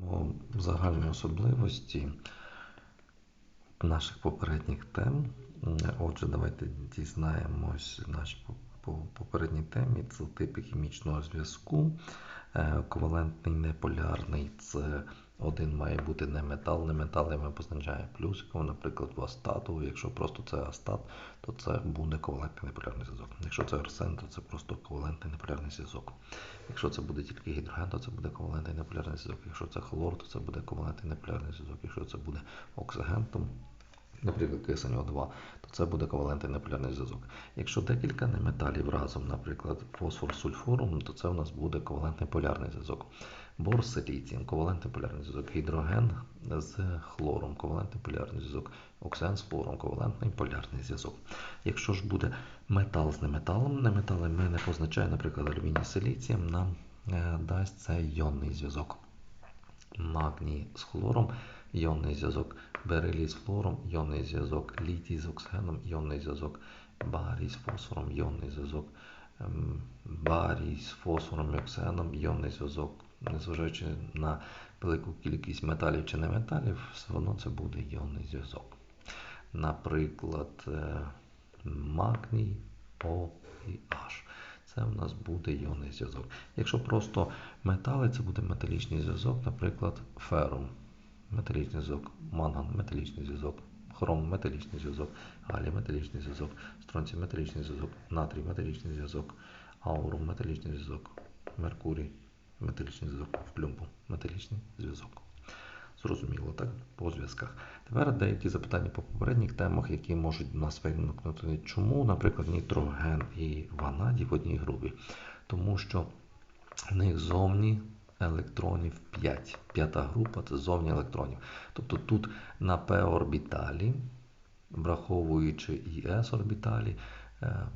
Маємо загальні особливості наших попередніх тем. Отже, давайте дізнаємось наші по- по- попередній темі. Це типи хімічного зв'язку. Е, Ковалентний неполярний це один має бути не метал. Не метал ми позначає плюсиком, наприклад, в астату. Якщо просто це астат, то це буде ковалентний неполярний зв'язок. Якщо це арсен, то це просто ковалентний неполярний зв'язок. Якщо це буде тільки гідроген, то це буде ковалентний неполярний зв'язок. Якщо це хлор, то це буде ковалентний неполярний зв'язок. Якщо це буде оксиген, то, наприклад, кисень О2, то це буде ковалентний неполярний зв'язок. Якщо декілька неметалів разом, наприклад, фосфор з сульфуром, то це у нас буде ковалентний полярний зв'язок. Бор з силіцієм, ковалентний полярний зв'язок. Гідроген з хлором, ковалентний полярний зв'язок. Оксиген з хлором, ковалентний полярний зв'язок. Якщо ж буде метал з неметалом, неметали ми не позначаємо, наприклад, алюміній з силіцієм, нам е, дасть це йонний зв'язок. Магній з хлором, йонний зв'язок, берилій з флором, йонний зв'язок, літій з оксигеном, йонний зв'язок, барій з фосфором, йонний зв'язок, ем, барій з фосфором і оксигеном, йонний зв'язок. Незважаючи на велику кількість металів чи неметалів, все одно це буде йонний зв'язок. Наприклад, е, магній, О і H. Це в нас буде йонний зв'язок. Якщо просто метали, це буде металічний зв'язок, наприклад, ферум, металічний зв'язок, манган, металічний зв'язок, хром, металічний зв'язок, галій, металічний зв'язок, стронцій, металічний зв'язок, натрій, металічний зв'язок, аурум, металічний зв'язок, меркурій, металічний зв'язок, в плюмбу, металічний зв'язок. Зрозуміло, так? По зв'язках. Тепер деякі запитання по попередніх темах, які можуть у нас виникнути. Чому, наприклад, нітроген і ванадій в одній групі? Тому що в них зовні електронів 5. П'ята група це зовні електронів. Тобто тут на p-орбіталі, враховуючи і s-орбіталі, е,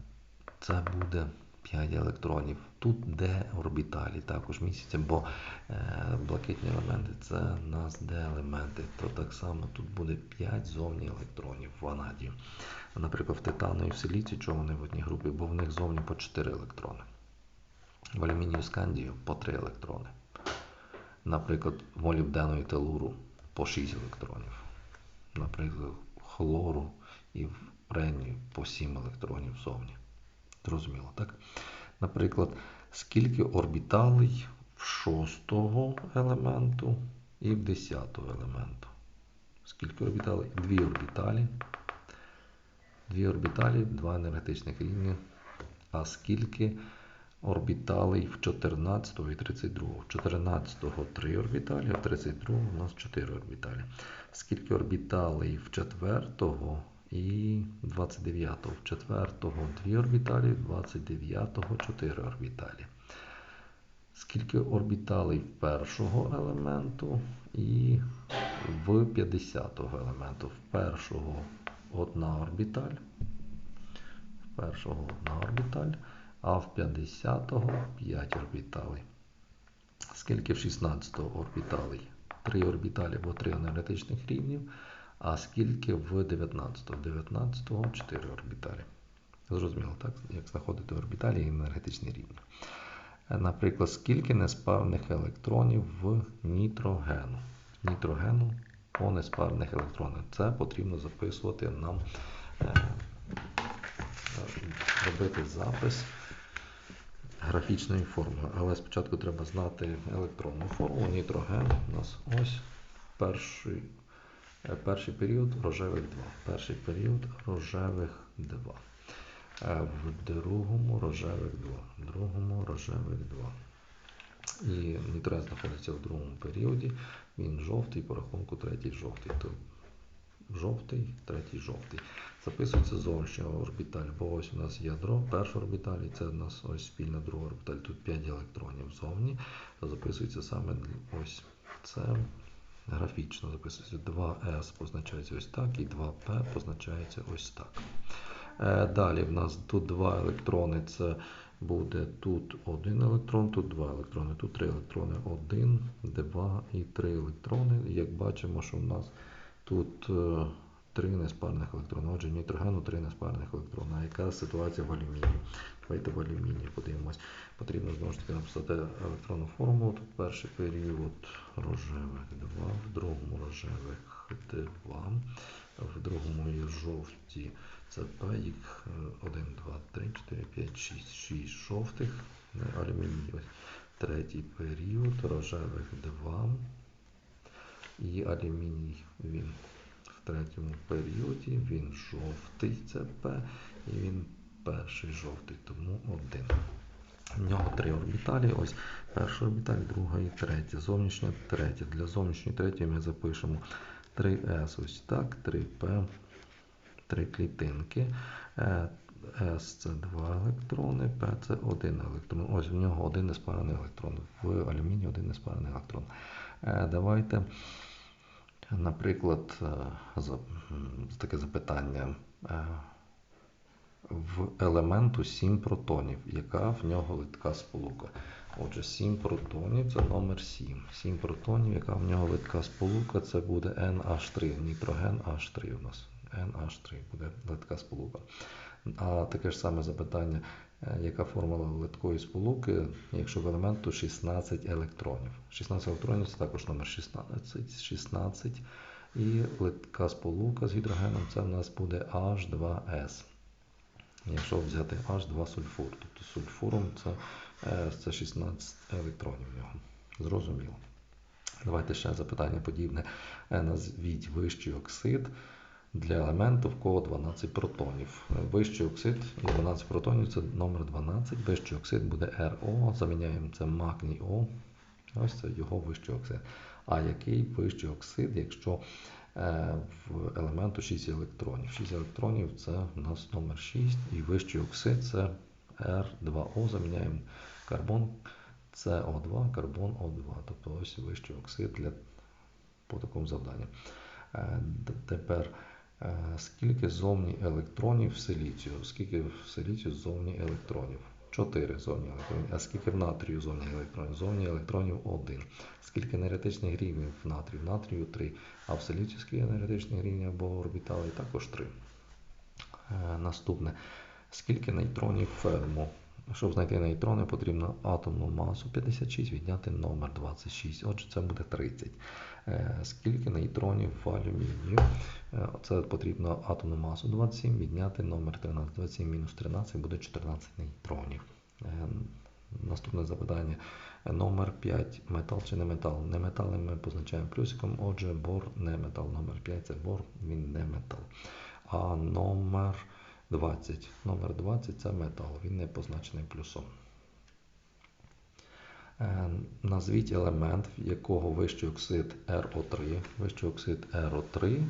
це буде 5 електронів. Тут d орбіталі також місяця, бо е, блакитні елементи це нас d елементи. То так само тут буде 5 зовні електронів в ванадії. Наприклад, в титану і в силіці, чого вони в одній групі, бо в них зовні по 4 електрони. В алюмінію скандію по 3 електрони. Наприклад, в молібдену і телуру по 6 електронів. Наприклад, хлору і в ренію по 7 електронів зовні. Зрозуміло, так? Наприклад, скільки орбіталей в шостого елементу і в десятого елементу. Скільки орбіталей? Дві орбіталі. Дві орбіталі, два енергетичних рівні. А скільки орбіталей в 14 і 32? В 14 3 орбіталі, а в 32 у нас 4 орбіталі. Скільки орбіталей в 4 і 29 в 4 2 орбіталі, в 29 4 орбіталі. Скільки орбіталей в першого елементу і в 50-го елементу. В першого одна орбіталь. В першого одна орбіталь, а в 50-го 5 орбіталей. Скільки в 16-го орбіталей? 3 орбіталі або 3 енергетичних рівнів. А скільки в 19 В 19-го 4 орбіталі. Зрозуміло, так? Як знаходити орбіталі і енергетичні рівні. Наприклад, скільки неспарних електронів в нітрогену. Нітрогену по неспарних електронах. Це потрібно записувати нам, е, робити запис графічної формули. Але спочатку треба знати електронну формулу. Нітроген у нас ось перший. Е, Перший період рожевих 2. Перший період рожевих 2. Е, В другому рожевих 2. В другому рожевих 2. І нітроген знаходиться в другому періоді. Він жовтий, по рахунку третій жовтий. То жовтий, третій жовтий. Записується зовнішня орбіталь, бо ось у нас ядро, перша орбіталь, і це у нас ось спільна друга орбіталь. Тут 5 електронів зовні. Записується саме ось це графічно записується 2S позначається ось так, і 2P позначається ось так. Е, Далі в нас тут два електрони. Це буде тут один електрон, тут два електрони, тут три електрони. Один, два і три електрони. Як бачимо, що в нас тут е, три неспарних електрона. Отже, нітрогену три неспарних електрона. А яка ситуація в алюмінії? В алюмінію подивимось. Потрібно знову ж таки написати електронну формулу. Тут перший період рожевих 2, в другому рожевих 2, в другому є жовті це їх 1, 2, 3, 4, 5, 6, 6 жовтих, алюміній. Третій період рожевих 2. І алюміній він в третьому періоді, він жовтий, це П, і він перший жовтий, тому один. В нього три орбіталі. Ось перша орбіталь, друга і третя. Зовнішня третя. Для зовнішньої третьої ми запишемо 3С ось так, 3П, 3 клітинки. Е, С це 2 електрони, П це 1 електрон. Ось в нього один неспарений електрон. В алюмінії один неспарений електрон. Е, Давайте, наприклад, е, таке запитання. В елементу 7 протонів, яка в нього литка сполука. Отже, 7 протонів це номер 7. 7 протонів, яка в нього литка сполука, це буде NH3, нітроген H3 у нас. NH3 буде литка сполука. А таке ж саме запитання, е, яка формула литкої сполуки, якщо в елементу 16 електронів. 16 електронів це також номер 16, 16. І литка сполука з гідрогеном це в нас буде H2S. Якщо взяти H2 сульфур, тобто сульфуром це, е, це 16 електронів в нього. Зрозуміло. Давайте ще запитання подібне. Е, Назвіть вищий оксид для елементу, в кого 12 протонів. Е, Вищий оксид і 12 протонів це номер 12. Вищий оксид буде RO, заміняємо це магній О. Ось це його вищий оксид. А який вищий оксид, якщо в елементу 6 електронів? 6 електронів це у нас номер 6, і вищий оксид це R2O, заміняємо карбон CO2, карбон O2. Тобто ось вищий оксид для, по такому завданню. Е, Тепер е, скільки зовні електронів в силіцію? Скільки в силіцію зовні електронів? 4 зовні електронів. А скільки в натрію зовні електронів? Зовні електронів 1. Скільки енергетичних рівнів в натрію? В натрію 3. А в силіцію енергетичні рівні або орбітали Також 3. Е, Наступне. Скільки нейтронів ферму? Щоб знайти нейтрони, потрібно атомну масу 56 відняти номер 26. Отже, це буде 30. Е, Скільки нейтронів в алюмінію? Е, Це потрібно атомну масу 27 відняти номер 13. 27 мінус 13 буде 14 нейтронів. Е, Наступне запитання. Номер 5 метал чи не метал? Не метали ми позначаємо плюсиком, отже, бор не метал. Номер 5 це бор, він не метал. А номер 20. Номер 20 це метал, він не позначений плюсом. Е, Назвіть елемент, в якого вищий оксид РО3, вищий оксид РО3,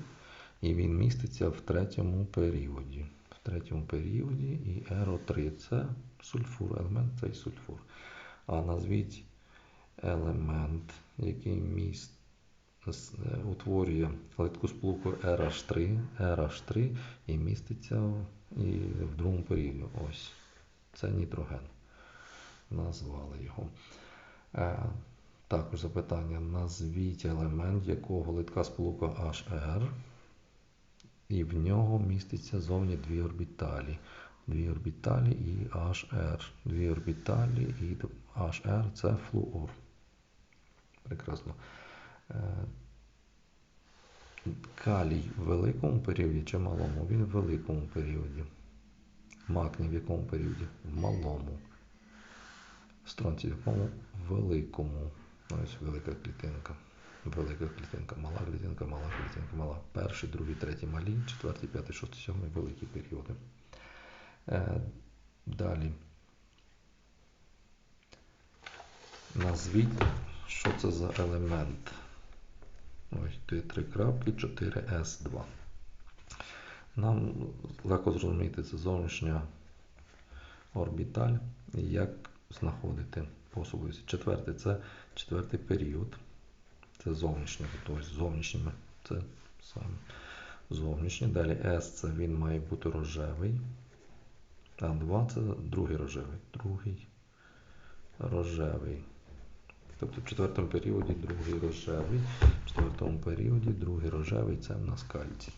і він міститься в третьому періоді. В третьому періоді і РО3 це сульфур, елемент цей сульфур. А назвіть елемент, який міст утворює литку сполуку RH3, RH3 і міститься в, і в другому періоді. Ось. Це нітроген. Назвали його. Е, також запитання. Назвіть елемент, якого литка сполука HR, і в нього міститься зовні дві орбіталі. Дві орбіталі і HR. Дві орбіталі і HR це флуор. Прекрасно. Е, Калій в великому періоді чи малому? Він в великому періоді. Магній в якому періоді? В малому. Стронцій в якому? В великому. Ось велика клітинка. Велика клітинка, мала клітинка, мала клітинка, мала. Перший, другий, третій малі, четвертий, п'ятий, шостий, сьомий великі періоди. Е, далі. Назвіть, що це за елемент. Ось тут три крапки, 4С2. Нам легко зрозуміти, це зовнішня орбіталь, і як знаходити посуби. Четвертий це четвертий період. Це зовнішнє, тобто зовнішніми. Це саме зовнішнє. Далі S це він має бути рожевий. А 2 це другий рожевий. Другий рожевий. Тобто в четвертому періоді другий рожевий, в четвертому періоді другий рожевий це в нас кальцій.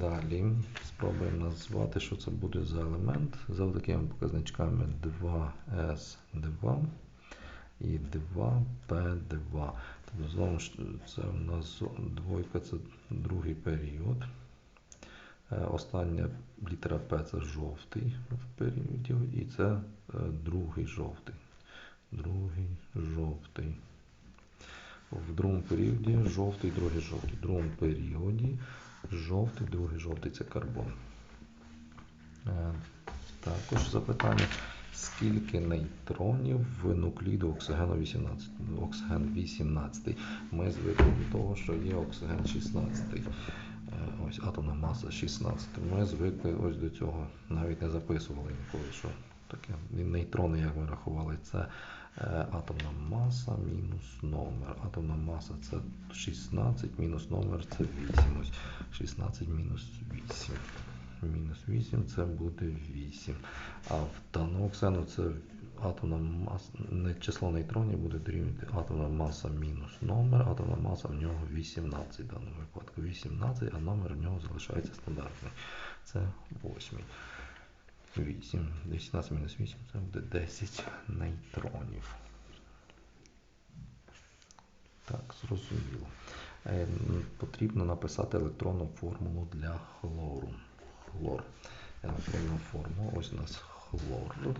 Далі спробуємо назвати, що це буде за елемент. За такими показничками 2S2 і 2P2. Тобто знову ж це у нас двойка це другий період. Е, Остання літера П це жовтий в періоді, і це е, другий жовтий. Другий жовтий. В другому періоді жовтий, другий жовтий. В другому періоді жовтий, другий жовтий це карбон. Е, Також запитання. Скільки нейтронів в нукліду оксигену 18? Оксиген 18. Ми звикли до того, що є оксиген 16. Е, Ось атомна маса 16. Ми звикли ось до цього. Навіть не записували ніколи, що таке. Нейтрони, як ми рахували, це е, атомна маса мінус номер. Атомна маса це 16, мінус номер це 8. Ось 16 мінус 8. Мінус 8 це буде 8. А в даному оксену це атомна маса, не число нейтронів буде дорівнювати атомна маса мінус номер, атомна маса в нього 18 в даному випадку. 18, а номер в нього залишається стандартний. Це 8. 8. 18 мінус 8 це буде 10 нейтронів. Так, зрозуміло. Е, Потрібно написати електронну формулу для хлору. Хлор. Електронна формула. Ось у нас хлор.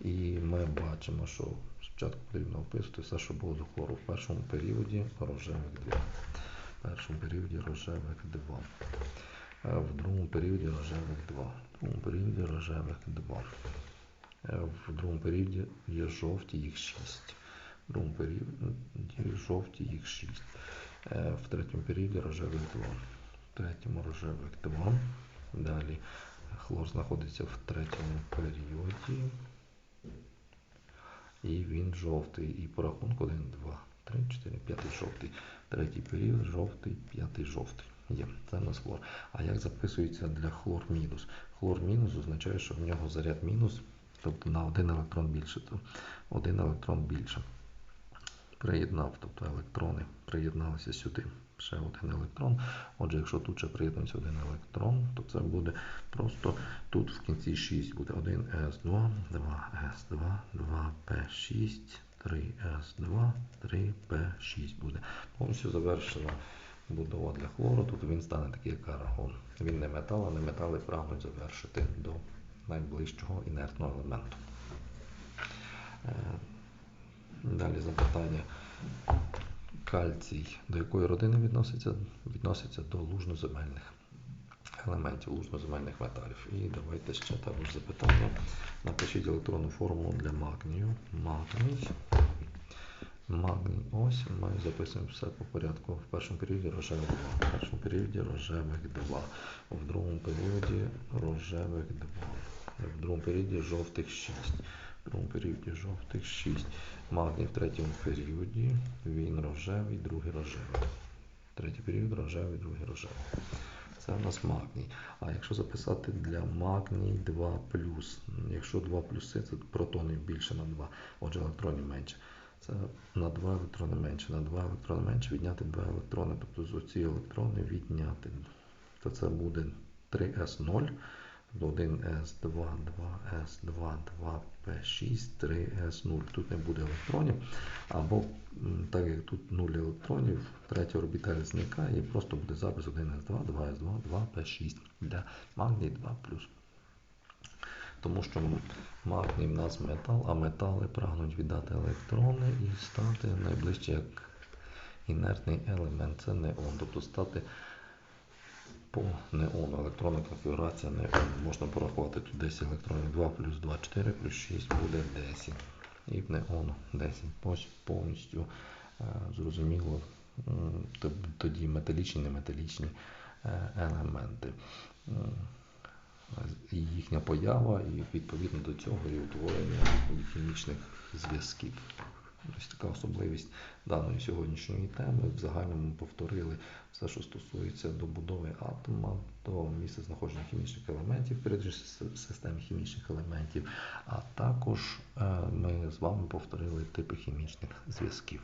І ми бачимо, що спочатку потрібно описувати все, що було до хлору. В першому періоді рожевих 2. В першому періоді рожевих 2. Е, В другому періоді рожевих 2. В другому періоді рожевих 2. Е, В другому періоді є жовті, їх 6. В другому періоді жовті, їх 6. Е, В третьому періоді рожевих 2. В третьому рожевих 2. Далі хлор знаходиться в третьому періоді. І він жовтий. І по рахунку 1, 2, 3, 4, 5 жовтий. Третій період жовтий, п'ятий жовтий. Є. Це у нас хлор. А як записується для хлор мінус? Хлор мінус означає, що в нього заряд мінус, тобто на один електрон більше, то один електрон більше. Приєднав, тобто електрони приєдналися сюди. Ще один електрон. Отже, якщо тут ще приєднується один електрон, то це буде просто тут в кінці 6 буде 1s2, 2s2, 2p6, 3s2, 3p6 буде. Повністю завершена будова для хлору. Тут він стане такий як аргон. Він не метал, а не метали прагнуть завершити до найближчого інертного елементу. Е, Далі запитання. Кальцій до якої родини відноситься? Відноситься до лужноземельних елементів, лужноземельних металів. І давайте ще також запитання. Напишіть електронну формулу для магнію. Магній. Магній ось. Ми записуємо все по порядку. В першому періоді рожевих 2. В першому періоді рожевих 2. В другому періоді рожевих 2. В другому періоді жовтих 6. В другому періоді жовтих 6. Магній в третьому періоді. Він рожевий, другий рожевий. Третій період рожевий, другий рожевий. Це в нас магній. А якщо записати для магній 2 якщо 2 плюси, це протони більше на 2, отже електронів менше. Це на 2 електрони менше. На 2 електрони менше відняти 2 електрони. Тобто з оці електрони відняти. То це буде 3s0. 1s2, 2s2, 2p6, 3s0. Тут не буде електронів. Або так як тут 0 електронів, третя орбіталь зникає і просто буде запис 1s2, 2s2, 2p6 для магній 2 Тому що магній в нас метал, а метали прагнуть віддати електрони і стати найближче як інертний елемент. Це неон. Тобто стати по неону. Електронна конфігурація неону. Можна порахувати тут 10 електронів. 2 плюс 2, 4 плюс 6 буде 10. І в неону 10. Ось повністю е, зрозуміло. Тоді металічні, неметалічні е, елементи. Їхня поява, і відповідно до цього і утворення хімічних зв'язків. Ось така особливість даної сьогоднішньої теми. В загальному повторили все, що стосується добудови атома, до місця знаходження хімічних елементів, перед системи хімічних елементів, а також е, ми з вами повторили типи хімічних зв'язків.